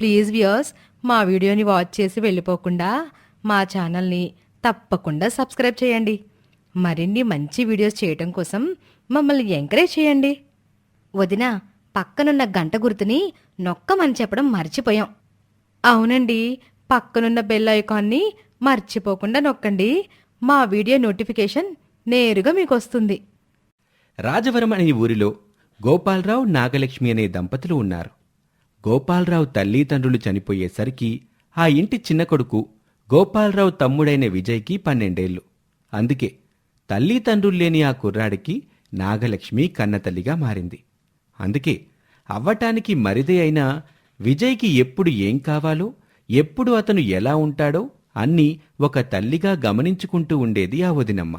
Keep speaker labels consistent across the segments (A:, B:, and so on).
A: Please viewers మా వీడియోని watch చేసి వెళ్ళిపోకుండా మా ఛానల్ని తప్పకుండా సబ్స్క్రైబ్ చేయండి. మరిన్ని మంచి వీడియోస్ చేయటం కోసం మమ్మల్ని ఎంకరేజ్ చేయండి. వదిన పక్కనున్న గంట గుర్తుని నొక్కమని చెప్పడం మర్చిపోయాం. అవునండి పక్కనున్న బెల్ ఐకాన్ని మర్చిపోకుండా నొక్కండి. మా వీడియో నోటిఫికేషన్ నేరుగా మీకు వస్తుంది
B: రాజవరం అనే ఊరిలో గోపాలరావు నాగలక్ష్మి అనే దంపతులు ఉన్నారు. గోపాలరావు తల్లిదండ్రులు చనిపోయేసరికి ఆ ఇంటి చిన్న కొడుకు గోపాలరావు తమ్ముడైన విజయ్కి పన్నెండేళ్ళు. అందుకే తల్లిదండ్రులు లేని ఆ కుర్రాడికి నాగలక్ష్మి కన్నతల్లిగా మారింది. అందుకే అవ్వటానికి మరిదే అయినా విజయ్కి ఎప్పుడు ఏం కావాలో ఎప్పుడు అతను ఎలా ఉంటాడో అన్నీ ఒక తల్లిగా గమనించుకుంటూ ఉండేది ఆ వదినమ్మ.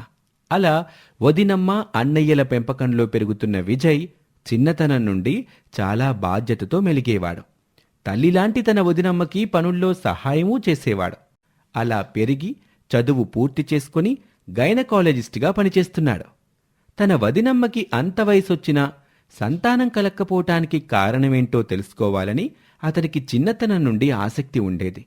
B: అలా వదినమ్మ అన్నయ్యల పెంపకంలో పెరుగుతున్న విజయ్ చిన్నతనం నుండి చాలా బాధ్యతతో మెలిగేవాడు. తల్లిలాంటి తన వదినమ్మకి పనుల్లో సహాయమూ చేసేవాడు. అలా పెరిగి చదువు పూర్తి చేసుకుని గైనకాలజిస్ట్గా పనిచేస్తున్నాడు. తన వదినమ్మకి అంత వయసొచ్చినా సంతానం కలక్కపోవటానికి కారణమేంటో తెలుసుకోవాలని అతనికి చిన్నతనం నుండి ఆసక్తి ఉండేది.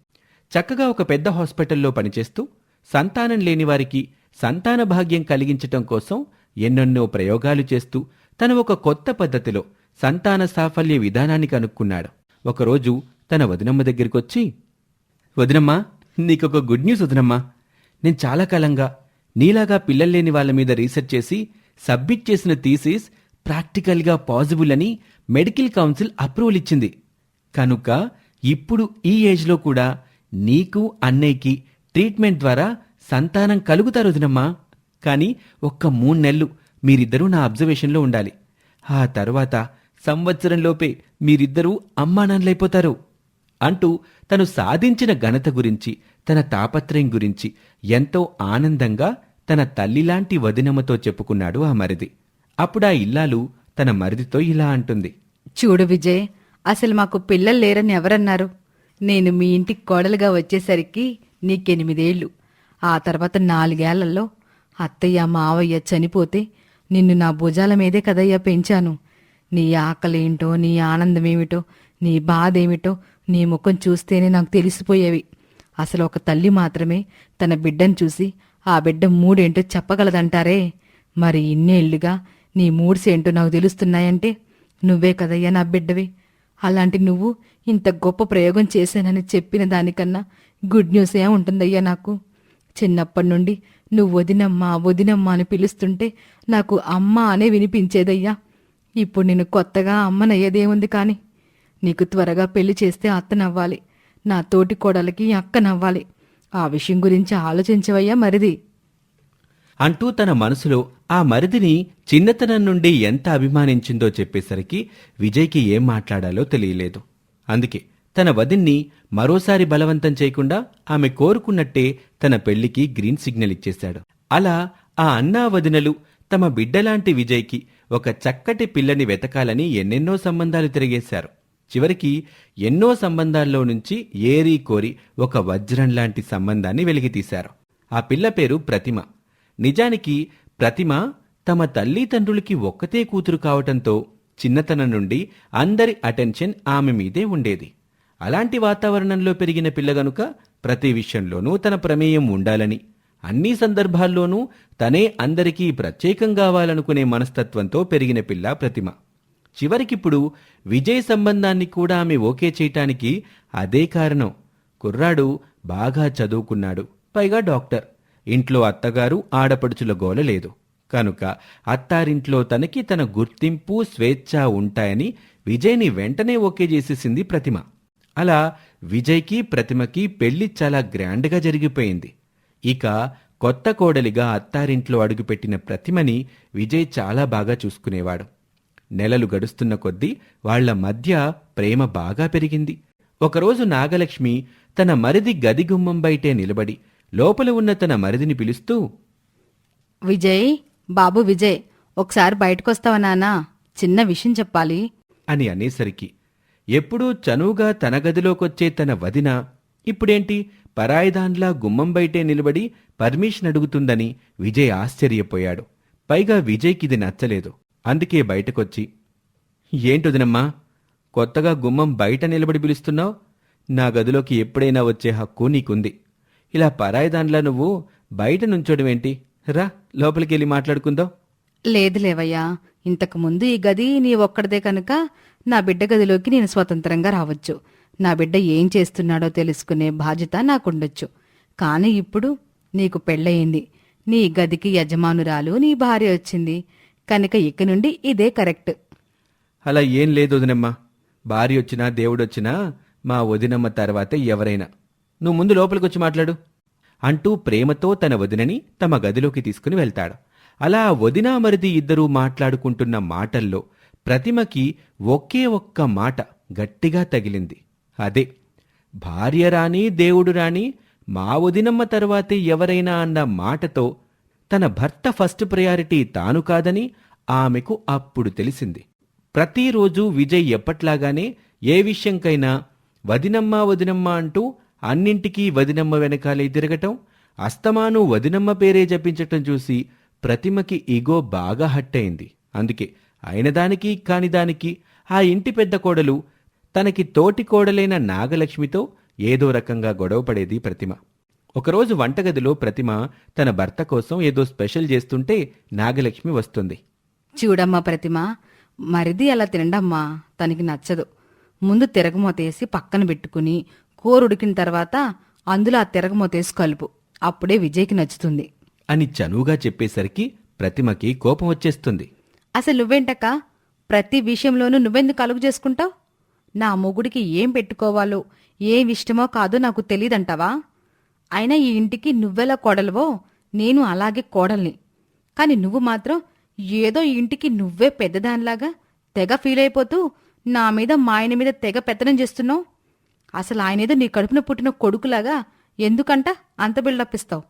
B: చక్కగా ఒక పెద్ద హాస్పిటల్లో పనిచేస్తూ సంతానం లేని వారికి సంతాన భాగ్యం కలిగించటం కోసం ఎన్నెన్నో ప్రయోగాలు చేస్తూ తను ఒక కొత్త పద్ధతిలో సంతాన సాఫల్య విధానాన్ని కనుక్కున్నాడు. ఒకరోజు తన వదినమ్మ దగ్గరికొచ్చి వదినమ్మా నీకొక గుడ్ న్యూస్ వదినమ్మ. నేను చాలా కాలంగా నీలాగా పిల్లల్లేని వాళ్ళ మీద రీసెర్చ్ చేసి సబ్మిట్ చేసిన థీసిస్ ప్రాక్టికల్గా పాజిబుల్ అని మెడికల్ కౌన్సిల్ అప్రూవల్ ఇచ్చింది. కనుక ఇప్పుడు ఈ ఏజ్లో కూడా నీకు అన్నయ్యకి ట్రీట్మెంట్ ద్వారా సంతానం కలుగుతారు వదినమ్మా. కానీ ఒక్క మూడు నెలలు మీరిద్దరూ నా అబ్జర్వేషన్లో ఉండాలి. ఆ తర్వాత సంవత్సరంలోపే మీరిద్దరూ అమ్మానాన్నలైపోతారు. అంటూ తను సాధించిన ఘనత గురించి తన తాపత్రయం గురించి ఎంతో ఆనందంగా తన తల్లిలాంటి వదినమ్మతో చెప్పుకున్నాడు ఆ మరిది. అప్పుడా ఇల్లాలు తన మరిదితో ఇలా అంటుంది.
A: చూడు విజయ్ అసలు మాకు పిల్లలు లేరని ఎవరన్నారు? నేను మీ ఇంటికి కోడలుగా వచ్చేసరికి నీకెనిమిదేళ్ళు ఆ తర్వాత నాలుగేళ్ళలో అత్తయ్య మావయ్య చనిపోతే నిన్ను నా భుజాల మీదే కదయ్యా పెంచాను. నీ ఆకలేంటో నీ ఆనందమేమిటో నీ బాధ ఏమిటో నీ ముఖం చూస్తేనే నాకు తెలిసిపోయేవి. అసలు ఒక తల్లి మాత్రమే తన బిడ్డను చూసి ఆ బిడ్డ మూడేంటో చెప్పగలదంటారే? మరి ఇన్నేళ్ళుగా నీ మూడ్సేంటో నాకు తెలుస్తున్నాయంటే నువ్వే కదయ్యా నా బిడ్డవి. అలాంటి నువ్వు ఇంత గొప్ప ప్రయోగం చేశానని చెప్పిన దానికన్నా గుడ్ న్యూస్ ఏ ఉంటుందయ్యా నాకు. చిన్నప్పటి నుండి నువ్వు వదినమ్మా వదినమ్మా అని పిలుస్తుంటే నాకు అమ్మ అనే వినిపించేదయ్యా. ఇప్పుడు నేను కొత్తగా అమ్మనయ్యేదేముంది కాని నీకు త్వరగా పెళ్ళి చేస్తే అత్తనవ్వాలి. నా తోటి కోడలకి అక్కనవ్వాలి. ఆ విషయం గురించి ఆలోచించవయ్యా మరిది.
B: అంటూ తన మనసులో ఆ మరిదిని చిన్నతనం నుండి ఎంత అభిమానించిందో చెప్పేసరికి విజయ్కి ఏం మాట్లాడాలో తెలియలేదు. అందుకే తన వదిన్ని మరోసారి బలవంతం చేయకుండా ఆమె కోరుకున్నట్టే తన పెళ్ళికి గ్రీన్ సిగ్నల్ ఇచ్చేశాడు. అలా ఆ అన్నా వదినలు తమ బిడ్డలాంటి విజయ్కి ఒక చక్కటి పిల్లని వెతకాలని ఎన్నెన్నో సంబంధాలు తిరిగేశారు. చివరికి ఎన్నో సంబంధాల్లో నుంచి ఏరీ కోరి ఒక వజ్రం లాంటి సంబంధాన్ని వెలికితీశారు. ఆ పిల్ల పేరు ప్రతిమ. నిజానికి ప్రతిమ తమ తల్లిదండ్రులకి ఒక్కతే కూతురు కావటంతో చిన్నతనం నుండి అందరి అటెన్షన్ ఆమె మీదే ఉండేది. అలాంటి వాతావరణంలో పెరిగిన పిల్ల గనుక ప్రతి విషయంలోనూ తన ప్రమేయం ఉండాలని అన్ని సందర్భాల్లోనూ తనే అందరికీ ప్రత్యేకం కావాలనుకునే మనస్తత్వంతో పెరిగిన పిల్ల ప్రతిమ. చివరికిప్పుడు విజయ్ సంబంధాన్ని కూడా ఆమె ఓకే చేయటానికి అదే కారణం. కుర్రాడు బాగా చదువుకున్నాడు పైగా డాక్టర్. ఇంట్లో అత్తగారు ఆడపడుచుల గోల లేదు. కనుక అత్తారింట్లో తనకి తన గుర్తింపు స్వేచ్ఛ ఉంటాయని విజయ్ని వెంటనే ఓకే చేసేసింది ప్రతిమ. అలా విజయ్కి ప్రతిమకి పెళ్ళి చాలా గ్రాండ్గా జరిగిపోయింది. ఇక కొత్త కోడలిగా అత్తారింట్లో అడుగుపెట్టిన ప్రతిమని విజయ్ చాలా బాగా చూసుకునేవాడు. నెలలు గడుస్తున్న కొద్దీ వాళ్ళ మధ్య ప్రేమ బాగా పెరిగింది. ఒకరోజు నాగలక్ష్మి తన మరిది గది గుమ్మం బయటే నిలబడి లోపల ఉన్న తన మరిదిని పిలుస్తూ
A: విజయ్ బాబు విజయ్ ఒకసారి బయటకొస్తావా నాన్నా? చిన్న విషయం చెప్పాలి.
B: అని అనేసరికి ఎప్పుడూ చనువుగా తన గదిలోకొచ్చే తన వదిన ఇప్పుడేంటి? పరాయిదాన్లా గుమ్మం బయటే నిలబడి పర్మిషన్ అడుగుతుందని విజయ్ ఆశ్చర్యపోయాడు. పైగా విజయ్కిది నచ్చలేదు. అందుకే బయటకొచ్చి ఏంటొదినమ్మా? కొత్తగా గుమ్మం బయట నిలబడి పిలుస్తున్నావు? నా గదిలోకి ఎప్పుడైనా వచ్చే హక్కు నీకుంది. ఇలా పరాయిదాన్లా నువ్వు బయట నుంచోడమేంటి? రా లోపలికెళ్ళి మాట్లాడుకుందాం.
A: లేదు లేవయ్యా. ఇంతకుముందు ఈ గది నీ ఒక్కడిదే కనుక నా బిడ్డ గదిలోకి నేను స్వతంత్రంగా రావచ్చు. నా బిడ్డ ఏం చేస్తున్నాడో తెలుసుకునే బాధ్యత నాకుండొచ్చు. కానీ ఇప్పుడు నీకు పెళ్ళయింది. నీ గదికి యజమానురాలు నీ భార్య వచ్చింది. కనుక ఇక నుండి ఇదే కరెక్ట్.
B: అలా ఏం లేదు వదినమ్మ. భార్య వచ్చినా దేవుడొచ్చినా మా వదినమ్మ తర్వాత ఎవరైనా. నువ్వు ముందు లోపలికొచ్చి మాట్లాడు. అంటూ ప్రేమతో తన వదినని తమ గదిలోకి తీసుకుని వెళ్తాడు. అలా వదినా మరిది ఇద్దరూ మాట్లాడుకుంటున్న మాటల్లో ప్రతిమకి ఒకే ఒక్క మాట గట్టిగా తగిలింది. అదే భార్య రాని దేవుడు రాని మా వదినమ్మ తర్వాతే ఎవరైనా అన్న మాటతో తన భర్త ఫస్ట్ ప్రయారిటీ తాను కాదని ఆమెకు అప్పుడు తెలిసింది. ప్రతిరోజు విజయ్ ఎప్పట్లాగానే ఏ విషయంకైనా వదినమ్మ వదినమ్మ అంటూ అన్నింటికీ వదినమ్మ వెనకాలే తిరగటం అస్తమాను వదినమ్మ పేరే జపించటం చూసి ప్రతిమకి ఈగో బాగా హట్టయింది అందుకే అయిన దానికి కాని దానికి ఆ ఇంటి పెద్ద కోడలు తనకి తోటి కోడలైన నాగలక్ష్మితో ఏదో రకంగా గొడవపడేది ప్రతిమ. ఒకరోజు వంటగదిలో ప్రతిమ తన భర్త కోసం ఏదో స్పెషల్ చేస్తుంటే నాగలక్ష్మి వస్తుంది.
A: చూడమ్మా ప్రతిమ మరిది అలా తినడమ్మా తనకి నచ్చదు. ముందు తిరగమూతేసి పక్కన పెట్టుకుని కూర ఉడికిన తర్వాత అందులో ఆ తిరగమూతేసి కలుపు. అప్పుడే విజయ్కి నచ్చుతుంది.
B: అని చనువుగా చెప్పేసరికి ప్రతిమకి కోపం వచ్చేస్తుంది.
A: అసలు నువ్వేంటక్క? ప్రతి విషయంలోనూ నువ్వెందుకు కలుగు చేసుకుంటావు? నా మొగుడికి ఏం పెట్టుకోవాలో ఏం ఇష్టమో కాదో నాకు తెలియదంటావా అయినా ఈ ఇంటికి నువ్వెలా కోడలవో నేను అలాగే కోడల్ని. కాని నువ్వు మాత్రం ఏదో ఈ ఇంటికి నువ్వే పెద్దదానిలాగా తెగ ఫీల్ అయిపోతూ నా మీద మా ఆయన మీద తెగ పెత్తనం చేస్తున్నావు? అసలు ఆయనేదో నీ కడుపున పుట్టిన కొడుకులాగా ఎందుకంట అంత బిల్డప్ ఇస్తావు?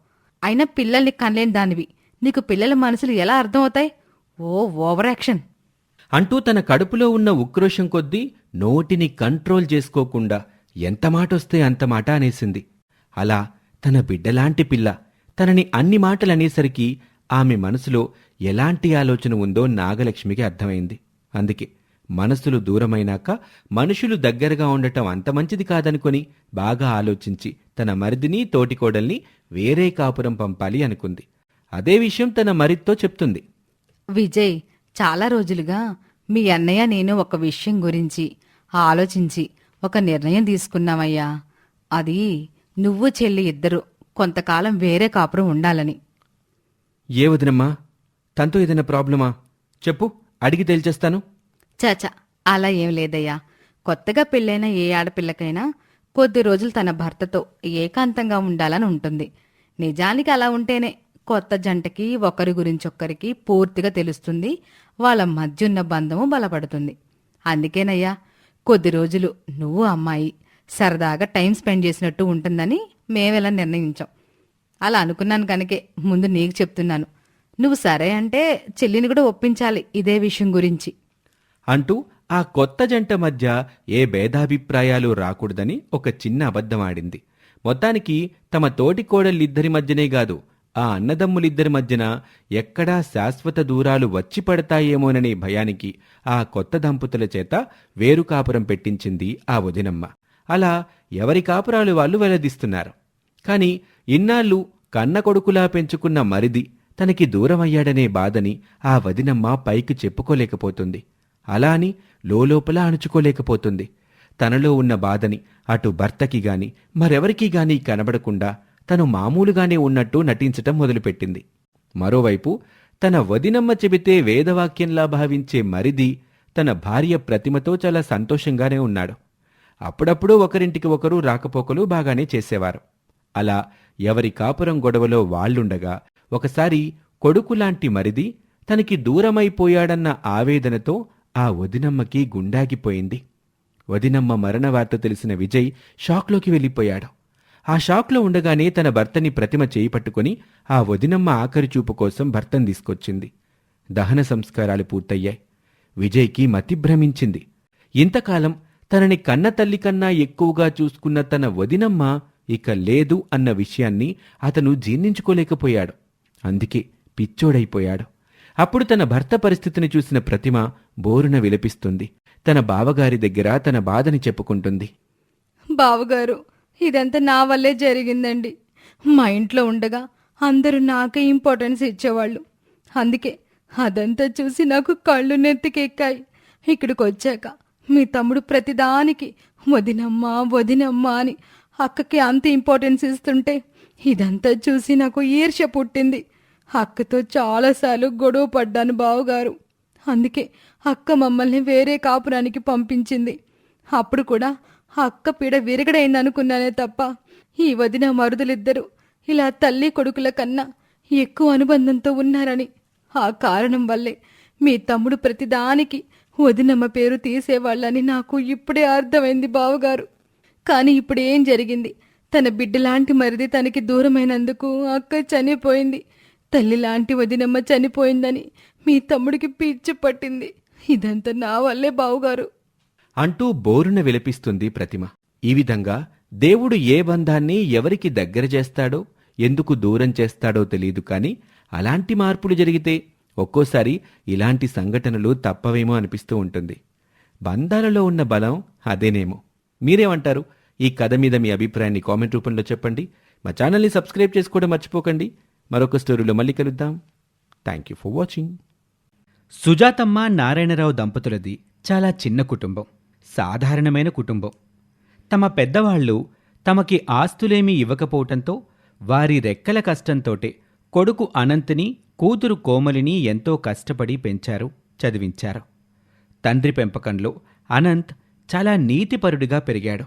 A: అయినా పిల్లల్ని కనలేని దానివి. నీకు పిల్లల మనసులు ఎలా అర్థమవుతాయి? ఓ ఓవర్ యాక్షన్.
B: అంటూ తన కడుపులో ఉన్న ఉక్రోషం కొద్దీ నోటిని కంట్రోల్ చేసుకోకుండా ఎంత మాటొస్తే అంత మాట అనేసింది. అలా తన బిడ్డలాంటి పిల్ల తనని అన్ని మాటలు అనేసరికి ఆమె మనసులో ఎలాంటి ఆలోచన ఉందో నాగలక్ష్మికి అర్థమైంది. అందుకే మనసులు దూరమైనాక మనుషులు దగ్గరగా ఉండటం అంత మంచిది కాదనుకొని బాగా ఆలోచించి తన మరిదిని తోటికోడల్ని వేరే కాపురం పంపాలి అనుకుంది. అదే విషయం తన మరిదితో చెప్తుంది.
A: విజయ్ చాలా రోజులుగా మీ అన్నయ్య నేను ఒక విషయం గురించి ఆలోచించి ఒక నిర్ణయం తీసుకున్నామయ్యా. అది నువ్వు చెల్లి ఇద్దరు కొంతకాలం వేరే కాపురం ఉండాలని.
B: ఏ వదినమ్మా? తనతో ఏదైనా ప్రాబ్లమా? చెప్పు అడిగి తేల్చేస్తాను.
A: చాచా అలా ఏం లేదయ్యా. కొత్తగా పెళ్ళైన ఏ ఆడపిల్లకైనా కొద్ది రోజులు తన భర్తతో ఏకాంతంగా ఉండాలని ఉంటుంది. నిజానికి అలా ఉంటేనే కొత్త జంటకి ఒకరి గురించి ఒక్కరికి పూర్తిగా తెలుస్తుంది. వాళ్ళ మధ్య ఉన్న బంధము బలపడుతుంది. అందుకేనయ్యా కొద్ది రోజులు నువ్వు అమ్మాయి సరదాగా టైం స్పెండ్ చేసినట్టు ఉంటుందని మేమెలా నిర్ణయించాం. అలా అనుకున్నాను కనుకే ముందు నీకు చెప్తున్నాను. నువ్వు సరే అంటే చెల్లిని కూడా ఒప్పించాలి ఇదే విషయం గురించి.
B: అంటూ ఆ కొత్త జంట మధ్య ఏ భేదాభిప్రాయాలు రాకూడదని ఒక చిన్న అబద్ధం ఆడింది. మొత్తానికి తమ తోటి కోడళ్ళిద్దరి మధ్యనే కాదు ఆ అన్నదమ్ములిద్దరి మధ్యన ఎక్కడా శాశ్వత దూరాలు వచ్చి పడతాయేమోననే భయానికి ఆ కొత్త దంపతుల చేత వేరు కాపురం పెట్టించింది ఆ వదినమ్మ. అలా ఎవరి కాపురాలు వాళ్ళు వెల్లదిస్తున్నారు కాని ఇన్నాళ్ళు కన్న కొడుకులా పెంచుకున్న మరిది తనకి దూరమయ్యాడనే బాధని ఆ వదినమ్మ పైకి చెప్పుకోలేకపోతుంది. అలా అని లోలోపల అణుచుకోలేకపోతుంది. తనలో ఉన్న బాధని అటు భర్తకి గాని మరెవరికీ గాని కనబడకుండా తను మామూలుగానే ఉన్నట్టు నటించటం మొదలుపెట్టింది. మరోవైపు తన వదినమ్మ చెబితే వేదవాక్యంలా భావించే మరిది తన భార్య ప్రతిమతో చాలా సంతోషంగానే ఉన్నాడు. అప్పుడప్పుడు ఒకరింటికి ఒకరు రాకపోకలు బాగానే చేసేవారు. అలా ఎవరి కాపురం గొడవలో వాళ్ళుండగా ఒకసారి కొడుకులాంటి మరిది తనకి దూరమైపోయాడన్న ఆవేదనతో ఆ వదినమ్మకి గుండాగిపోయింది. వదినమ్మ మరణ వార్త తెలిసిన విజయ్ షాక్లోకి వెళ్ళిపోయాడు. ఆ షాక్లో ఉండగానే తన భర్తని ప్రతిమ చేయి పట్టుకుని ఆ వదినమ్మ ఆఖరి చూపు కోసం భర్తను తీసుకొచ్చింది. దహన సంస్కారాలు పూర్తయ్యాయి. విజయ్కి మతిభ్రమించింది ఇంతకాలం తనని కన్న తల్లి కన్నా ఎక్కువగా చూసుకున్న తన వదినమ్మ ఇక లేదు అన్న విషయాన్ని అతను జీర్ణించుకోలేకపోయాడు. అందుకే పిచ్చోడైపోయాడు. అప్పుడు తన భర్త పరిస్థితిని చూసిన ప్రతిమ బోరున విలపిస్తుంది. తన బావగారి దగ్గర తన బాధని చెప్పుకుంటుంది.
A: బావగారు ఇదంతా నా వల్లే జరిగిందండి. మా ఇంట్లో ఉండగా అందరూ నాకే ఇంపార్టెన్స్ ఇచ్చేవాళ్ళు. అందుకే అదంతా చూసి నాకు కళ్ళు నెత్తికెక్కాయి. ఇక్కడికి వచ్చాక మీ తమ్ముడు ప్రతిదానికి వదినమ్మా వదినమ్మా అని అక్కకి అంత ఇంపార్టెన్స్ ఇస్తుంటే ఇదంతా చూసి నాకు ఈర్ష్య పుట్టింది. అక్కతో చాలాసార్లు గొడవ పడ్డాను బావగారు. అందుకే అక్క మమ్మల్ని వేరే కాపురానికి పంపించింది. అప్పుడు కూడా అక్క పీడ విరగడైంది అనుకున్నానే తప్ప ఈ వదిన మరుదులిద్దరూ ఇలా తల్లి కొడుకుల కన్నా ఎక్కువ అనుబంధంతో ఉన్నారని. ఆ కారణం వల్లే మీ తమ్ముడు ప్రతిదానికి వదినమ్మ పేరు తీసేవాళ్ళని నాకు ఇప్పుడే అర్థమైంది బావగారు. కానీ ఇప్పుడు ఏం జరిగింది? తన బిడ్డలాంటి మరిది తనకి దూరమైనందుకు అక్క చనిపోయింది. తల్లి లాంటి వదినమ్మ చనిపోయిందని మీ తమ్ముడికి పిచ్చి పట్టింది. ఇదంతా నా వల్లే బావుగారు.
C: అంటూ బోరున విలపిస్తుంది ప్రతిమ. ఈ విధంగా దేవుడు ఏ బంధాన్ని ఎవరికి దగ్గర చేస్తాడో ఎందుకు దూరం చేస్తాడో తెలియదు కానీ అలాంటి మార్పులు జరిగితే ఒక్కోసారి ఇలాంటి సంఘటనలు తప్పవేమో అనిపిస్తూ ఉంటుంది. బంధాలలో ఉన్న బలం అదేనేమో. మీరేమంటారు? ఈ కథ మీద మీ అభిప్రాయాన్ని కామెంట్ రూపంలో చెప్పండి. మా ఛానల్ని సబ్స్క్రైబ్ చేసుకోవడం మర్చిపోకండి. మరొక స్టోరీలో మళ్ళీ కలుద్దాం. Thank you for watching
B: Sujathamma Narayana Rao దంపతులది చాలా చిన్న కుటుంబం. సాధారణమైన కుటుంబం. తమ పెద్దవాళ్ళు తమకి ఆస్తులేమీ ఇవ్వకపోవటంతో వారి రెక్కల కష్టంతోటే కొడుకు అనంత్ని కూతురు కోమలిని ఎంతో కష్టపడి పెంచారు చదివించారు. తండ్రి పెంపకంలో అనంత్ చాలా నీతిపరుడిగా పెరిగాడు.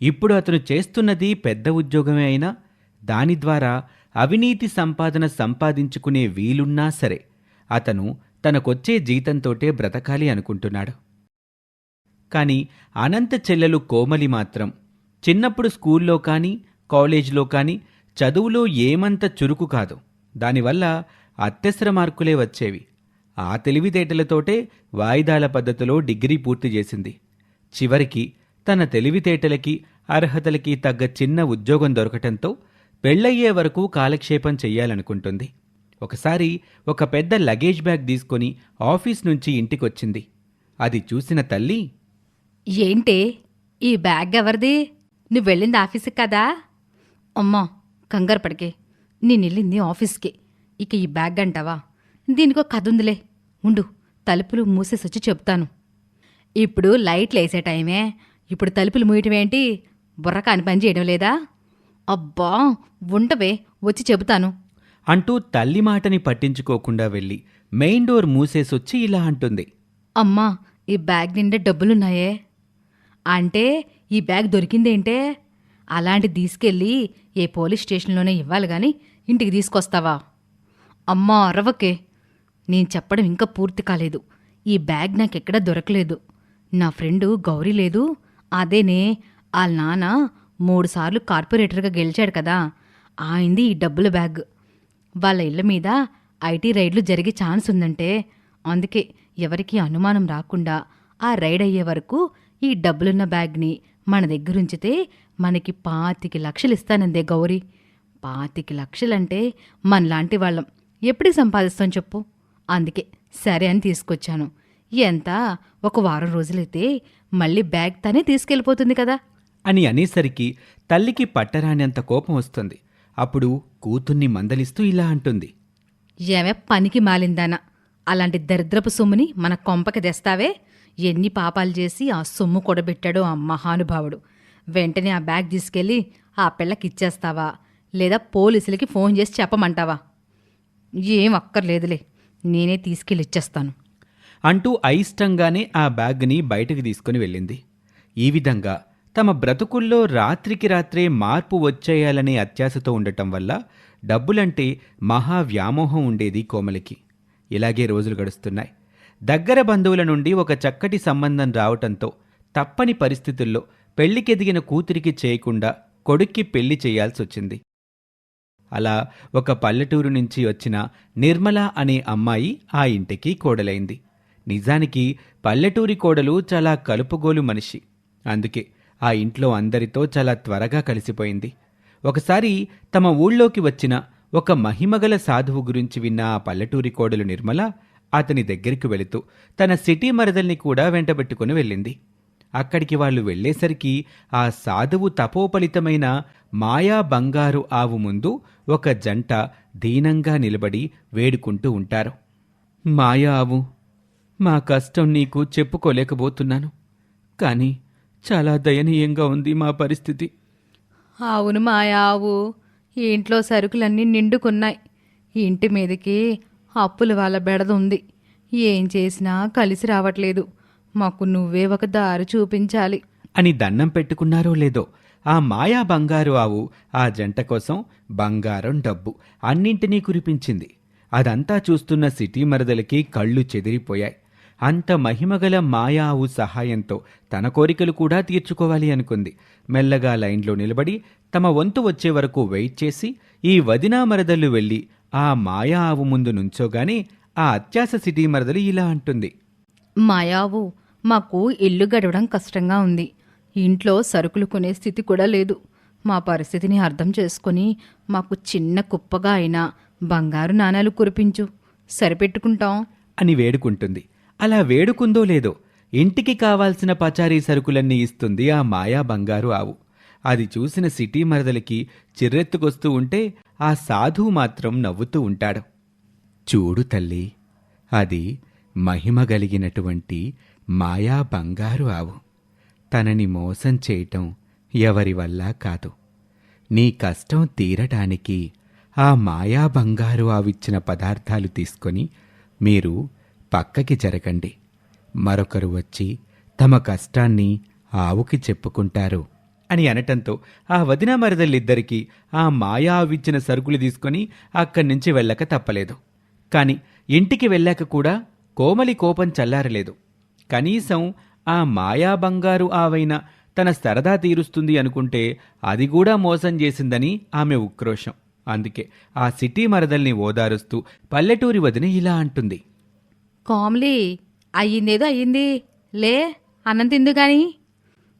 B: ఇప్పుడు అతను చేస్తున్నది పెద్ద ఉద్యోగమే అయినా దాని ద్వారా అవినీతి సంపాదన సంపాదించుకునే వీలున్నా సరే అతను తనకొచ్చే జీతంతోటే బ్రతకాలి అనుకుంటున్నాడు. కానీ అనంత చెల్లెలు కోమలి మాత్రం. చిన్నప్పుడు స్కూల్లో కానీ కాలేజీలో కానీ చదువులో ఏమంత చురుకు కాదు. దానివల్ల అత్యవసర మార్కులే వచ్చేవి. ఆ తెలివితేటలతోటే వాయిదాల పద్ధతిలో డిగ్రీ పూర్తి చేసింది. చివరికి తన తెలివితేటలకి అర్హతలకి తగ్గ చిన్న ఉద్యోగం దొరకటంతో పెళ్ళయ్యే వరకు కాలక్షేపం చెయ్యాలనుకుంటుంది. ఒకసారి ఒక పెద్ద లగేజ్ బ్యాగ్ తీసుకొని ఆఫీస్ నుంచి ఇంటికొచ్చింది. అది చూసిన తల్లి
A: ఏంటే? ఈ బ్యాగ్ ఎవరిది? నువ్వు వెళ్ళింది ఆఫీస్కి కదా? అమ్మా కంగారు పడికే. నేను వెళ్ళింది ఆఫీస్కి. ఇక ఈ బ్యాగ్ అంటావా? దీనికో కథ ఉందిలే. ఉండు తలుపులు మూసేసి వచ్చి చెప్తాను. ఇప్పుడు లైట్లు వేసే టైమే. ఇప్పుడు తలుపులు మూయటం ఏంటి? బుర్ర కాని పని చేయడం లేదా? అబ్బా ఉండవే వచ్చి చెబుతాను.
B: అంటూ తల్లి మాటని పట్టించుకోకుండా వెళ్ళి మెయిన్ డోర్ మూసేసొచ్చి ఇలా అంటుంది.
A: అమ్మా ఈ బ్యాగ్ నిండా డబ్బులున్నాయే. అంటే ఈ బ్యాగ్ దొరికిందేంటే? అలాంటి తీసుకెళ్ళి ఏ పోలీస్ స్టేషన్లోనే ఇవ్వాలి గాని ఇంటికి తీసుకొస్తావా? అమ్మా అరవకే. నేను చెప్పడం ఇంకా పూర్తి కాలేదు. ఈ బ్యాగ్ నాకెక్కడా దొరకలేదు. నా ఫ్రెండు గౌరీ లేదు. అదేనే వాళ్ళ నాన్న మూడుసార్లు కార్పొరేటర్గా గెలిచాడు కదా. ఆయింది ఈ డబ్బుల బ్యాగ్. వాళ్ళ ఇళ్ళ మీద ఐటీ రైడ్లు జరిగే ఛాన్స్ ఉందంటే అందుకే ఎవరికీ అనుమానం రాకుండా ఆ రైడ్ అయ్యే వరకు ఈ డబ్బులున్న బ్యాగ్ని మన దగ్గరుంచితే మనకి పాతికి లక్షలు ఇస్తానందే గౌరీ. పాతికి లక్షలంటే మనలాంటి వాళ్ళం. ఎప్పటికి సంపాదిస్తాం చెప్పు? అందుకే సరే అని తీసుకొచ్చాను. ఎంత? ఒక వారం రోజులైతే మళ్ళీ బ్యాగ్ తనే తీసుకెళ్ళిపోతుంది కదా.
B: అని అనేసరికి తల్లికి పట్టరానంత కోపం వస్తుంది. అప్పుడు కూతుర్ని మందలిస్తూ ఇలా అంటుంది.
A: ఏమే పనికి మాలిందానా? అలాంటి దరిద్రపు సొమ్ముని మన కొంపకి తెస్తావే? ఎన్ని పాపాలు చేసి ఆ సొమ్ము కొడబెట్టాడో ఆ మహానుభావుడు. వెంటనే ఆ బ్యాగ్ తీసుకెళ్ళి ఆ పిల్లకి ఇచ్చేస్తావా? లేదా పోలీసులకి ఫోన్ చేసి చెప్పమంటావా? ఏం అక్కర్లేదులే నేనే తీసుకెళ్ళి ఇచ్చేస్తాను.
B: అంటూ అయిష్టంగానే ఆ బ్యాగ్ని బయటకు తీసుకుని వెళ్ళింది. ఈ విధంగా తమ బ్రతుకుల్లో రాత్రికి రాత్రే మార్పు వచ్చేయాలనే అత్యాశతో ఉండటం వల్ల డబ్బులంటే మహా వ్యామోహం ఉండేది కోమలికి. ఇలాగే రోజులు గడుస్తున్నాయి. దగ్గర బంధువుల నుండి ఒక చక్కటి సంబంధం రావటంతో తప్పని పరిస్థితుల్లో పెళ్ళికెదిగిన కూతురికి చేయకుండా కొడుక్కి పెళ్ళి చేయాల్సొచ్చింది. అలా ఒక పల్లెటూరు నుంచి వచ్చిన నిర్మల అనే అమ్మాయి ఆ ఇంటికి కోడలైంది. నిజానికి పల్లెటూరి కోడలు చాలా కలుపుగోలు మనిషి. అందుకే ఆ ఇంట్లో అందరితో చాలా త్వరగా కలిసిపోయింది. ఒకసారి తమ ఊళ్ళోకి వచ్చిన ఒక మహిమగల సాధువు గురించి విన్న ఆ పల్లెటూరి కోడలు నిర్మల అతని దగ్గరికి వెళుతూ తన సిటీ మరదల్ని కూడా వెంటబెట్టుకుని వెళ్ళింది. అక్కడికి వాళ్ళు వెళ్ళేసరికి ఆ సాధువు తపోపలితమైన మాయా బంగారు ఆవు ముందు ఒక జంట దీనంగా నిలబడి వేడుకుంటూ ఉంటారు. మాయా ఆవు మా కష్టం నీకు చెప్పుకోలేకపోతున్నాను కానీ చాలా దయనీయంగా ఉంది మా పరిస్థితి.
A: అవును మాయావు ఈ ఇంట్లో సరుకులన్నీ నిండుకున్నాయి. ఇంటి మీదకి అప్పుల వాళ్ళ బెడద ఉంది ఏం చేసినా కలిసి రావట్లేదు. మాకు నువ్వే ఒక దారి చూపించాలి.
B: అని దండం పెట్టుకున్నారో లేదో ఆ మాయా బంగారు ఆవు ఆ జంట కోసం బంగారం డబ్బు అన్నింటినీ కురిపించింది. అదంతా చూస్తున్న సిటీ మరదలకి కళ్ళు చెదిరిపోయాయి. అంత మహిమగల మాయా ఆవు సహాయంతో తన కోరికలు కూడా తీర్చుకోవాలి అనుకుంది. మెల్లగా లైన్లో నిలబడి తమ వంతు వచ్చే వరకు వెయిట్ చేసి ఈ వదినా మరదలు వెళ్ళి ఆ మాయా ఆవు ముందు నుంచోగానే ఆ అత్యాస సిటీ మరదలు ఇలా అంటుంది.
A: మాయావు మాకు ఇల్లు గడవడం కష్టంగా ఉంది. ఇంట్లో సరుకులు కొనే స్థితి కూడా లేదు. మా పరిస్థితిని అర్థం చేసుకొని మాకు చిన్న కుప్పగా అయినా బంగారు నాణాలు కురిపించు. సరిపెట్టుకుంటాం.
B: అని వేడుకుంటుంది. అలా వేడుకుందో లేదో ఇంటికి కావాల్సిన పచారీ సరుకులన్నీ ఇస్తుంది ఆ మాయా బంగారు ఆవు. అది చూసిన సిటీ మరదలికి చిర్రెత్తుకొస్తూ ఉంటే ఆ సాధువు మాత్రం నవ్వుతూ ఉంటాడు. చూడు తల్లి అది మహిమ కలిగినటువంటి మాయా బంగారు ఆవు. తనని మోసం చేయటం ఎవరి వల్ల కాదు. నీ కష్టం తీరటానికి ఆ మాయా బంగారు ఆవిచ్చిన పదార్థాలు తీసుకొని మీరు పక్కకి జరగండి. మరొకరు వచ్చి తమ కష్టాన్ని ఆవుకి చెప్పుకుంటారు. అని అనటంతో ఆ వదిన మరదలిద్దరికీ ఆ మాయా ఆవిచ్చిన సరుకులు తీసుకొని అక్కడి నుంచి వెళ్ళక తప్పలేదు. కాని ఇంటికి వెళ్ళాక కూడా కోమలి కోపం చల్లారలేదు. కనీసం ఆ మాయా బంగారు ఆవైన తన సరదా తీరుస్తుంది అనుకుంటే అది కూడా మోసం చేసిందని ఆమె ఉక్రోషం. అందుకే ఆ సిటీ మరదల్ని ఓదారుస్తూ పల్లెటూరి వదిన ఇలా అంటుంది.
A: కోమలి అయ్యిందేదో అయ్యింది. లే అన్నం తిందు గాని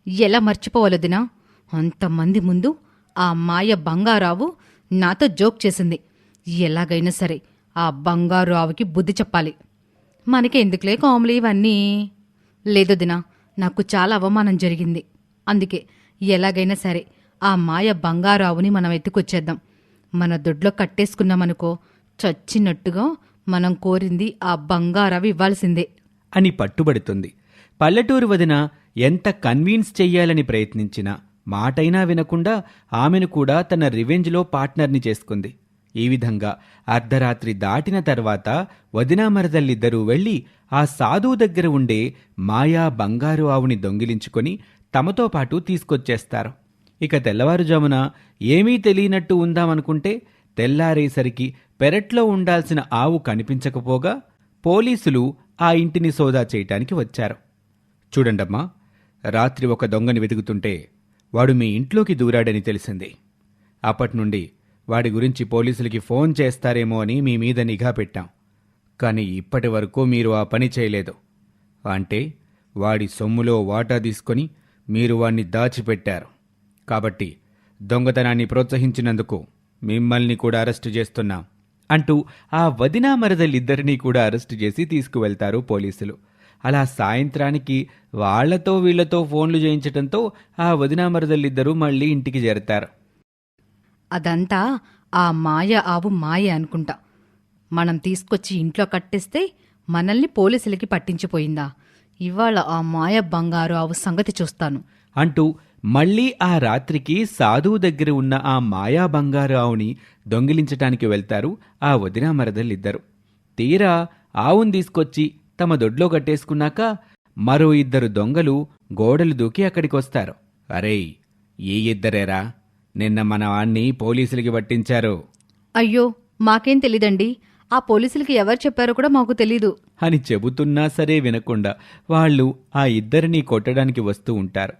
A: ఎలా మర్చిపోవలదినా అంతమంది ముందు ఆ మాయ బంగారావు నాతో జోక్ చేసింది. ఎలాగైనా సరే ఆ బంగారు ఆవుకి బుద్ధి చెప్పాలి. మనకి ఎందుకులే కాములు ఇవన్నీ? లేదు దినా నాకు చాలా అవమానం జరిగింది. అందుకే ఎలాగైనా సరే ఆ మాయ బంగారావుని మనం ఎత్తుకొచ్చేద్దాం. మన దొడ్లో కట్టేసుకున్నామనుకో చచ్చినట్టుగా మనం కోరింది ఆ బంగారావి ఇవ్వాల్సిందే.
B: అని పట్టుబడుతుంది. పల్లెటూరు వదిన ఎంత కన్వీన్స్ చెయ్యాలని ప్రయత్నించినా మాటైనా వినకుండా ఆమెను కూడా తన రివెంజ్లో పార్ట్నర్ని చేసుకుంది. ఈ విధంగా అర్ధరాత్రి దాటిన తర్వాత వదినా మరదల్లిద్దరూ వెళ్ళి ఆ సాధువు దగ్గర ఉండే మాయా బంగారు ఆవుని దొంగిలించుకొని తమతో పాటు తీసుకొచ్చేస్తారు. ఇక తెల్లవారుజామున ఏమీ తెలియనట్టు ఉందామనుకుంటే తెల్లారేసరికి పెరట్లో ఉండాల్సిన ఆవు కనిపించకపోగా పోలీసులు ఆ ఇంటిని సోదా చేయటానికి వచ్చారు. చూడండమ్మా రాత్రి ఒక దొంగని వెతుకుతుంటే వాడు మీ ఇంట్లోకి దూరాడని తెలిసింది. అప్పట్నుండి వాడి గురించి పోలీసులకి ఫోన్ చేస్తారేమో అని మీ మీద నిఘా పెట్టాం. కానీ ఇప్పటి వరకు మీరు ఆ పని చేయలేదు. అంటే వాడి సొమ్ములో వాటా తీసుకొని మీరు వాణ్ణి దాచిపెట్టారు. కాబట్టి దొంగతనాన్ని ప్రోత్సహించినందుకు మిమ్మల్ని కూడా అరెస్టు చేస్తున్నాం అంటూ ఆ వదినా మరదలిద్దరినీ కూడా అరెస్టు చేసి తీసుకువెళ్తారు పోలీసులు. అలా సాయంత్రానికి వాళ్ళతో వీళ్ళతో ఫోన్లు చేయించడంతో ఆ వదినా మరదలిద్దరూ మళ్ళీ ఇంటికి చేరతారు.
A: అదంతా ఆ మాయ ఆవు మాయ అనుకుంటా. మనం తీసుకొచ్చి ఇంట్లో కట్టేస్తే మనల్ని పోలీసులకి పట్టించిపోయిందా. ఇవాళ ఆ మాయ బంగారు ఆవు సంగతి చూస్తాను.
B: అంటూ మళ్ళీ ఆ రాత్రికి సాధువు దగ్గర ఉన్న ఆ మాయా బంగారు ఆవుని దొంగిలించటానికి వెళ్తారు ఆ వదిన మరదలిద్దరు. తీరా ఆవుని తీసుకొచ్చి తమ దొడ్లో కట్టేసుకున్నాక మరో ఇద్దరు దొంగలు గోడలు దూకి అక్కడికొస్తారు. అరేయ్ ఈ ఇద్దరేరా? నిన్న మన వాణ్ణి పోలీసులకి పట్టించారు.
A: అయ్యో మాకేం తెలీదండి. ఆ పోలీసులకి ఎవరు చెప్పారో కూడా మాకు తెలీదు.
B: అని చెబుతున్నా సరే వినకుండా వాళ్ళు ఆ ఇద్దరినీ కొట్టడానికి వస్తూ ఉంటారు.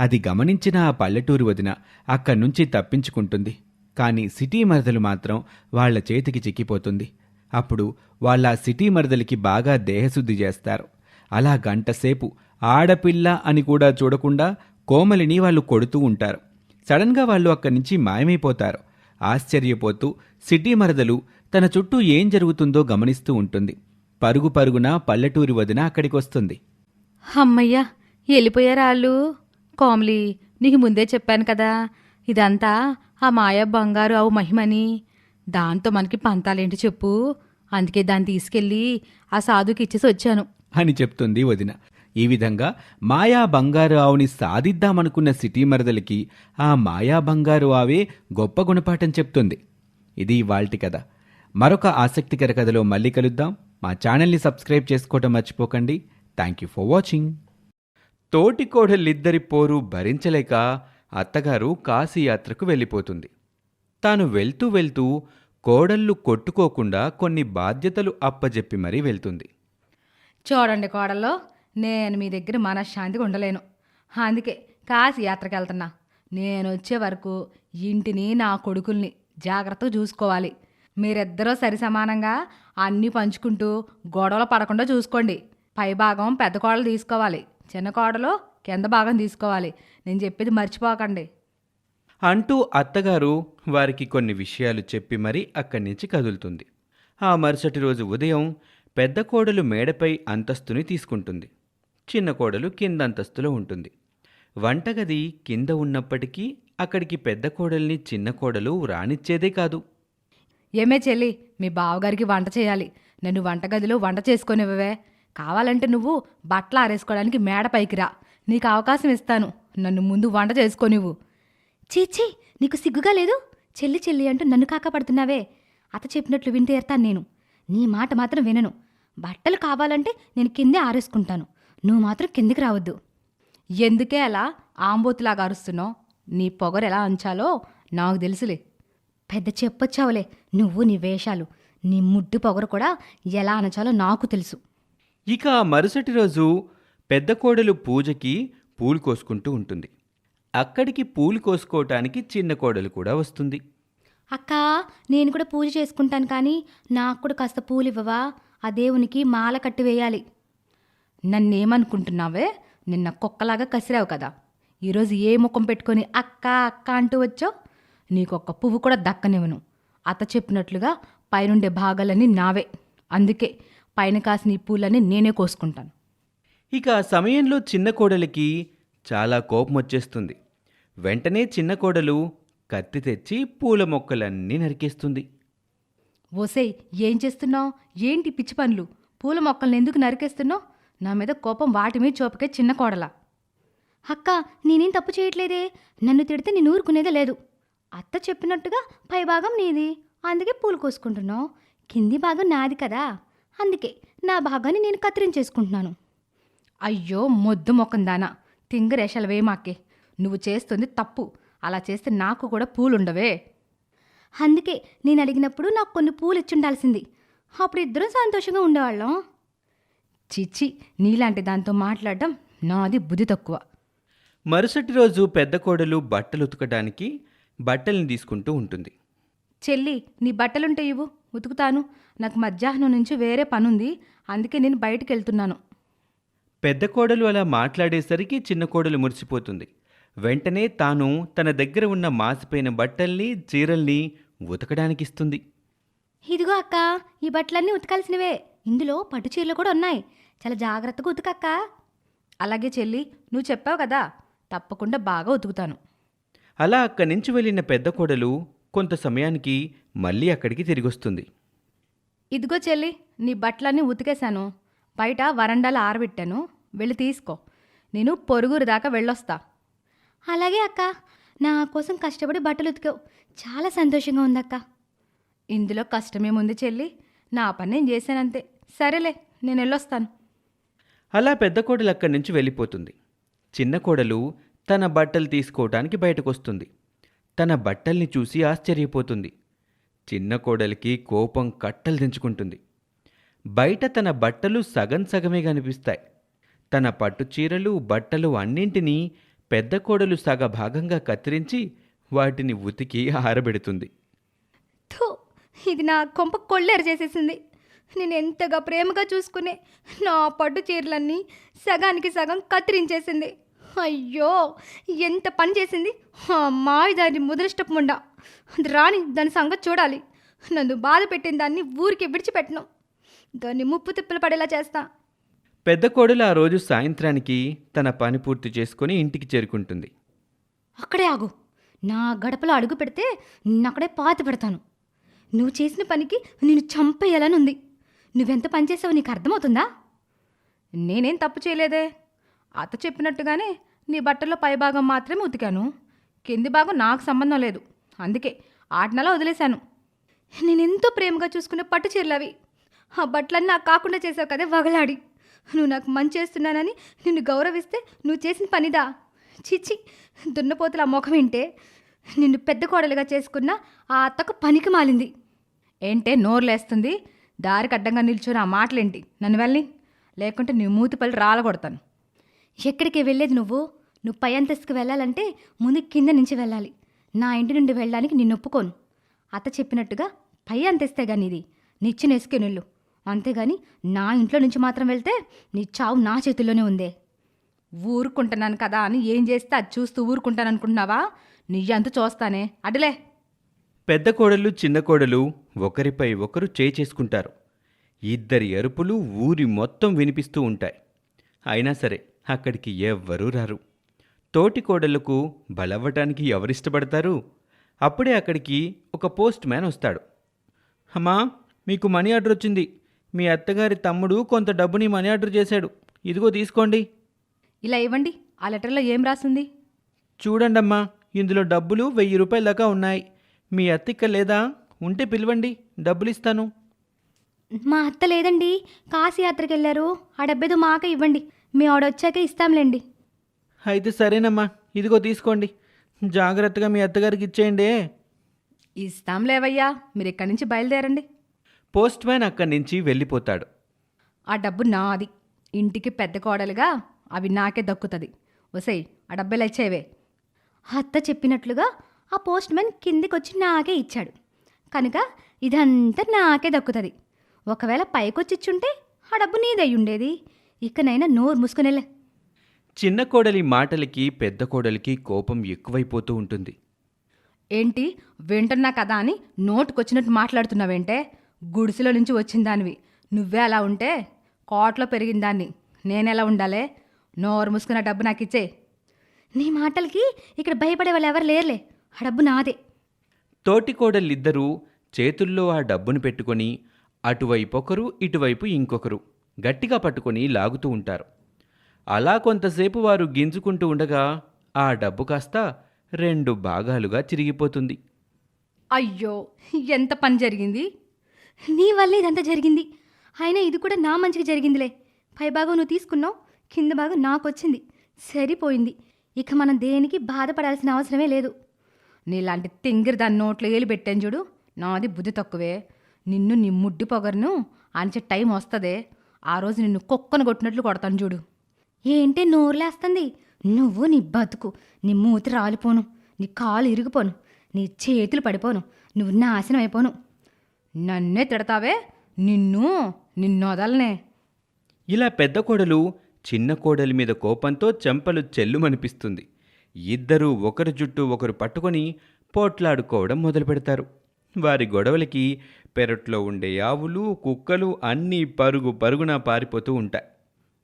B: అది గమనించిన ఆ పల్లెటూరు వదిన అక్కడి నుంచి తప్పించుకుంటుంది. కానీ సిటీ మరదలు మాత్రం వాళ్ళ చేతికి చిక్కిపోతుంది. అప్పుడు వాళ్ళ సిటీ మరదలికి బాగా దేహశుద్ధి చేస్తారు. అలా గంటసేపు ఆడపిల్ల అని కూడా చూడకుండా కోమలిని వాళ్ళు కొడుతూ ఉంటారు. సడన్గా వాళ్ళు అక్కడి నుంచి మాయమైపోతారు. ఆశ్చర్యపోతూ సిటీ మరదలు తన చుట్టూ ఏం జరుగుతుందో గమనిస్తూ ఉంటుంది. పరుగు పరుగున పల్లెటూరి వదిన అక్కడికొస్తుంది
A: అమ్మయ్యా వెళ్ళిపోయారాళ్ళు కోమలి నీకు ముందే చెప్పాను కదా ఇదంతా ఆ మాయ బంగారు అవు మహిమని. దాంతో మనకి పంతాలేంటి చెప్పు? అందుకే దాన్ని తీసుకెళ్ళి ఆ సాధుకి ఇచ్చేసి వచ్చాను.
D: అని చెప్తుంది వదిన. ఈ విధంగా మాయా బంగారు ఆవుని సాధిద్దామనుకున్న సిటీ మరదలికి ఆ మాయా బంగారు ఆవే గొప్ప గుణపాఠం చెప్తుంది. ఇది వాల్టి కథ. మరొక ఆసక్తికర కథలో మళ్ళీ కలుద్దాం. మా ఛానల్ని సబ్స్క్రైబ్ చేసుకోవటం మర్చిపోకండి. Thank you for watching.
B: తోటి కోడలిద్దరి పోరు భరించలేక అత్తగారు కాశీయాత్రకు వెళ్ళిపోతుంది. తాను వెళ్తూ వెళ్తూ కోడళ్ళు కొట్టుకోకుండా కొన్ని బాధ్యతలు అప్పజెప్పి మరీ వెళ్తుంది.
A: చూడండి కోడల్లో నేను మీ దగ్గర మనశ్శాంతిగా ఉండలేను. అందుకే కాశీ యాత్రకు వెళ్తున్నా. నేను వచ్చే వరకు ఇంటిని నా కొడుకుల్ని జాగ్రత్తగా చూసుకోవాలి. మీరిద్దరూ సరి సమానంగా అన్నీ పంచుకుంటూ గొడవలు పడకుండా చూసుకోండి. పై భాగం పెద్ద కోడలు తీసుకోవాలి. చిన్న కోడలు కింద భాగం తీసుకోవాలి. నేను చెప్పేది మర్చిపోకండి.
B: అంటూ అత్తగారు వారికి కొన్ని విషయాలు చెప్పి మరీ అక్కడి నుంచి కదులుతుంది. ఆ మరుసటి రోజు ఉదయం పెద్ద కోడలు మేడపై అంతస్తుని తీసుకుంటుంది. చిన్న కోడలు కింద అంతస్తులో ఉంటుంది. వంటగది కింద ఉన్నప్పటికీ అక్కడికి పెద్ద కోడల్ని చిన్న కోడలు రానిచ్చేదే కాదు.
A: ఏమే చెల్లి మీ బావగారికి వంట చేయాలి. నన్ను వంటగదిలో వంట చేసుకొనివ్వవే. కావాలంటే నువ్వు బట్టలు ఆరేసుకోవడానికి మేడ పైకి రా. నీకు అవకాశం ఇస్తాను. నన్ను ముందు వంట చేసుకొనివ్వు. చీచీ నీకు సిగ్గుగా లేదు? చెల్లి చెల్లి అంటూ నన్ను కాకపడుతున్నావే అత చెప్పినట్లు వింటే ఏర్తాను నేను. నీ మాట మాత్రం వినను. బట్టలు కావాలంటే నేను కిందే ఆరేసుకుంటాను. నువ్వు మాత్రం కిందికి రావద్దు. ఎందుకే అలా? ఆంబోతులాగా అరుస్తున్నావు. నీ పొగరు ఎలా అంచాలో నాకు తెలుసులే. పెద్ద చెప్పొచ్చావులే. నువ్వు నీ వేషాలు. నీ ముడ్డు పొగరు కూడా ఎలా అనచాలో నాకు తెలుసు.
B: ఇక మరుసటి రోజు పెద్ద కోడలు పూజకి పూలు కోసుకుంటూ ఉంటుంది. అక్కడికి పూలు కోసుకోవటానికి చిన్న కోడలు కూడా వస్తుంది.
A: అక్క నేను కూడా పూజ చేసుకుంటాను కానీ నాకు కూడా కాస్త పూలు ఇవ్వవా? ఆ దేవునికి మాల కట్టి వేయాలి. నన్నేమనుకుంటున్నావే? నిన్న కుక్కలాగా కసిరావు కదా. ఈరోజు ఏ ముఖం పెట్టుకొని అక్క అక్క అంటూ వచ్చావు? నీకొక్క పువ్వు కూడా దక్కనివ్వను. అత్త చెప్పినట్లుగా పైనుండే భాగాలన్నీ నావే. అందుకే పైన కాసిన ఈ పూలన్నీ నేనే కోసుకుంటాను.
B: ఇక ఆ సమయంలో చిన్న కోడలికి చాలా కోపం వచ్చేస్తుంది. వెంటనే చిన్న కోడలు కత్తి తెచ్చి పూల మొక్కలన్నీ నరికేస్తుంది.
A: ఓసేయ్ ఏం చేస్తున్నావు? ఏంటి పిచ్చి పనులు? పూల మొక్కల్ని ఎందుకు నరికేస్తున్నావు? నా మీద కోపం వాటి మీద చూపకే చిన్న కోడల. అక్క నేనేం తప్పు చేయట్లేదే? నన్ను తిడితే నేను ఊరుకునేదే లేదు. అత్త చెప్పినట్టుగా పై భాగం నీది. అందుకే పూలు కోసుకుంటున్నావు. కింది భాగం నాది కదా. అందుకే నా భాగాన్ని నేను కత్తిరించేసుకుంటున్నాను. అయ్యో మొద్దు మొక్కం దానా. తింగరేషాలు వేమాకే నువ్వు చేస్తుంది తప్పు. అలా చేస్తే నాకు కూడా పూలుండవే. అందుకే నేను అడిగినప్పుడు నాకు కొన్ని పూలు ఇచ్చుండాల్సింది అప్పుడు ఇద్దరం సంతోషంగా ఉండేవాళ్ళం. చిచ్చి నీలాంటి దాంతో మాట్లాడడం నాది బుద్ధి తక్కువ.
B: మరుసటి రోజు పెద్ద కోడలు బట్టలు ఉతకడానికి బట్టల్ని తీసుకుంటూ ఉంటుంది.
A: చెల్లి నీ బట్టలుంటే ఇవ్వు. ఉతుకుతాను. నాకు మధ్యాహ్నం నుంచి వేరే పనుంది. అందుకే నేను బయటికి వెళ్తున్నాను
B: పెద్ద కోడలు అలా మాట్లాడేసరికి చిన్న కోడలు మురిసిపోతుంది. వెంటనే తాను తన దగ్గర ఉన్న మాసిపోయిన బట్టల్ని చీరల్ని ఉతకడానికి ఇస్తుంది
A: ఇదిగో అక్క ఈ బట్టలన్నీ ఉతకాల్సినవే. ఇందులో పట్టు చీరలు కూడా ఉన్నాయి. చాలా జాగ్రత్తగా ఉతుకక్క అలాగే చెల్లి నువ్వు చెప్పావు కదా తప్పకుండా బాగా ఉతుకుతాను.
B: అలా అక్కడి నుంచి వెళ్ళిన పెద్ద కోడలు కొంత సమయానికి మళ్ళీ అక్కడికి తిరిగొస్తుంది.
A: ఇదిగో చెల్లి నీ బట్టలన్నీ ఉతికేశాను. బయట వరండాలో ఆరబెట్టాను. వెళ్ళి తీసుకో. నేను పొరుగురు దాకా వెళ్ళొస్తా. అలాగే అక్క. నా కోసం కష్టపడి బట్టలు ఉతికావు. చాలా సంతోషంగా ఉందక్క. ఇందులో కష్టమేముంది చెల్లి? నా పని నేను చేశానంతే. సరేలే నేను వెళ్ళొస్తాను.
B: అలా పెద్ద కోడలు అక్కడి నుంచి వెళ్ళిపోతుంది. చిన్న కోడలు తన బట్టలు తీసుకోవటానికి బయటకొస్తుంది. తన బట్టల్ని చూసి ఆశ్చర్యపోతుంది. చిన్న కోడలికి కోపం కట్టలు దించుకుంటుంది. బయట తన బట్టలు సగం సగమే కనిపిస్తాయి. తన పట్టు చీరలు బట్టలు అన్నింటినీ పెద్ద కోడలు సగ భాగంగా కత్తిరించి వాటిని ఉతికి ఆరబెడుతుంది.
A: ఇది నా కొంప కొల్లేరు చేసేసింది. నేను ఎంతగా ప్రేమగా చూసుకునే నా పట్టు చీరలన్నీ సగానికి సగం కత్తిరించేసింది. అయ్యో ఎంత పని చేసింది. మావి దాని ముదలిష్టపు ముండా. రాని దాని సంగతి చూడాలి. నన్ను బాధ పెట్టిన దాన్ని ఊరికి విడిచిపెట్టను. దాన్ని ముప్పు తిప్పలు పడేలా చేస్తా.
B: పెద్ద కోడలు ఆ రోజు సాయంత్రానికి తన పని పూర్తి చేసుకుని ఇంటికి చేరుకుంటుంది.
E: అక్కడే ఆగు. నా గడపలో అడుగు పెడితే నిన్నక్కడే పాతి పెడతాను. నువ్వు చేసిన పనికి నేను చంపేయాలని ఉంది. నువ్వెంత పని చేసావో నీకు అర్థమవుతుందా?
A: నేనేం తప్పు చేయలేదే. అత్త చెప్పినట్టుగానే నీ బట్టల్లో పైభాగం మాత్రమే ఉతికాను. కింది భాగం నాకు సంబంధం లేదు. అందుకే ఆటనలా వదిలేశాను.
E: నేనెంతో ప్రేమగా చూసుకునే పట్టు చీరలు అవి. ఆ బట్టలన్నీ నాకు కాకుండా చేసావు కదే వగలాడి. నువ్వు నాకు మంచి చేస్తున్నానని నిన్ను గౌరవిస్తే నువ్వు చేసిన పనిదా? చిచి దున్నపోతుల ఆ ముఖం వింటే నిన్ను పెద్ద కోడలుగా చేసుకున్న ఆ అత్తకు పనికి మాలింది.
A: ఏంటే నోరులేస్తుంది? దారికి అడ్డంగా నిల్చొని ఆ మాటలేంటి? నన్ను వెళ్ళి. లేకుంటే నీ మూతిపల్లి రాలగొడతాను.
E: ఎక్కడికి వెళ్ళేది నువ్వు? నువ్వు పై అంతస్తుకు వెళ్ళాలంటే ముందు కింద నుంచి వెళ్ళాలి. నా ఇంటి నుండి వెళ్ళడానికి నేను ఒప్పుకోను. అత్త చెప్పినట్టుగా పై అంతస్తే గాని ఇది నిచ్చిన ఎసుకెనుళ్ళు అంతేగాని నా ఇంట్లో నుంచి మాత్రం వెళ్తే నీ చావు నా చేతుల్లోనే ఉందే.
A: ఊరుకుంటున్నాను కదా అని ఏం చేస్తే అది చూస్తూ ఊరుకుంటాను అనుకుంటున్నావా నీ అంత చూస్తానే. అడలే
B: పెద్ద కోడలు చిన్న కోడలు ఒకరిపై ఒకరు చేయి చేసుకుంటారు. ఇద్దరి అరుపులు ఊరి మొత్తం వినిపిస్తూ ఉంటాయి. అయినా సరే అక్కడికి ఎవ్వరూ రారు. తోటి కోడళ్ళకు బలవ్వటానికి ఎవరిష్టపడతారు? అప్పుడే అక్కడికి ఒక పోస్ట్ మ్యాన్ వస్తాడు. అమ్మా మీకు మనీ ఆర్డర్ వచ్చింది మీ అత్తగారి తమ్ముడు కొంత డబ్బుని మనీ ఆర్డర్ చేశాడు. ఇదిగో తీసుకోండి.
A: ఇలా ఇవ్వండి. ఆ లెటర్లో ఏం రాసింది?
B: చూడండమ్మా ఇందులో డబ్బులు వెయ్యి రూపాయల దాకా ఉన్నాయి. మీ అత్తిక్క లేదా? ఉంటే పిలవండి డబ్బులు ఇస్తాను
E: మా అత్త లేదండి. కాశీ యాత్రకి వెళ్ళారు. ఆ డబ్బేదో మాకే ఇవ్వండి. మీ ఆవిడ వచ్చాక ఇస్తాంలేండి.
B: అయితే సరేనమ్మా ఇదిగో తీసుకోండి. జాగ్రత్తగా మీ అత్తగారికి ఇచ్చేయండి.
A: ఇస్తాం లేవయ్యా మీరు ఇక్కడి నుంచి బయలుదేరండి.
B: పోస్ట్ మ్యాన్ అక్కడి నుంచి వెళ్ళిపోతాడు.
A: ఆ డబ్బు నాది. ఇంటికి పెద్ద కోడలుగా అవి నాకే దక్కుతుంది. వసేయ్ ఆ డబ్బులు ఇచ్చేవే?
E: అత్త చెప్పినట్లుగా ఆ పోస్ట్ మ్యాన్ కిందికొచ్చి నాకే ఇచ్చాడు. కనుక ఇదంతా నాకే దక్కుతుంది. ఒకవేళ పైకొచ్చిచ్చుంటే ఆ డబ్బు నీదై ఉండేది ఇకనైనా నోరు మూసుకునేలే.
B: చిన్న కోడలి మాటలకి పెద్ద కోడలికి కోపం ఎక్కువైపోతూ ఉంటుంది.
A: ఏంటి వింటున్నా కదా అని నోటుకొచ్చినట్టు మాట్లాడుతున్నావేంటే? గుడిసెలో నుంచి వచ్చిన దానివి. నువ్వే అలా ఉంటే కోట్లో పెరిగిన దాన్ని. నేనెలా ఉండాలే? నోరు మూసుకున్న డబ్బు నాకు ఇచ్చే
E: నీ మాటలకి ఇక్కడ భయపడే వాళ్ళు ఎవరు లేరులే. ఆ డబ్బు నాదే.
B: తోటి కోడలిద్దరూ చేతుల్లో ఆ డబ్బును పెట్టుకొని అటువైపు ఒకరు ఇటువైపు ఇంకొకరు గట్టిగా పట్టుకొని లాగుతూ ఉంటారు. అలా కొంతసేపు వారు గింజుకుంటూ ఉండగా ఆ డబ్బు కాస్త రెండు భాగాలుగా చిరిగిపోతుంది.
A: అయ్యో ఎంత పని జరిగింది?
E: నీ వల్లే ఇదంతా జరిగింది. అయినా ఇది కూడా నా మంచిగా జరిగిందిలే. పై భాగం నువ్వు తీసుకున్నావు కింద భాగం నాకు వచ్చింది సరిపోయింది. ఇక మనం దేనికి బాధపడాల్సిన అవసరమే లేదు.
A: నీలాంటి తింగిరి దాని నోట్లో ఏలు పెట్టాను చూడు. నాది బుద్ధి తక్కువే. నిన్ను నీ ముడ్డి పొగరును అంచే టైం వస్తదే. ఆ రోజు నిన్ను కుక్కను కొట్టినట్లు కొడతాను చూడు.
E: ఏంటి నోరులేస్తుంది? నువ్వు నీ బతుకు నీ మూతి రాలిపోను నీ కాలు ఇరిగిపోను నీ చేతులు పడిపోను నువ్వు నాశనం అయిపోను.
A: నన్నే తిడతావే? నిన్ను నిన్ను
B: ఇలా పెద్ద కోడలు చిన్న కోడలి మీద కోపంతో చెంపలు చెల్లుమనిపిస్తుంది. ఇద్దరూ ఒకరి జుట్టు ఒకరు పట్టుకొని పోట్లాడుకోవడం మొదలు పెడతారు. వారి గొడవలకి పెరట్లో ఉండే ఆవులు కుక్కలు అన్నీ పరుగు పరుగున పారిపోతూ ఉంటాయి.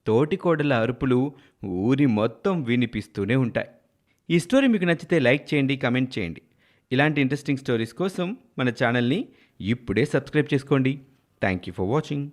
B: తోటి కోడల అరుపులు ఊరి మొత్తం వినిపిస్తూనే ఉంటాయి. ఈ స్టోరీ మీకు నచ్చితే లైక్ చేయండి కమెంట్ చేయండి. ఇలాంటి ఇంట్రెస్టింగ్ స్టోరీస్ కోసం మన ఛానల్ని ఇప్పుడే సబ్స్క్రైబ్ చేసుకోండి. Thank you for watching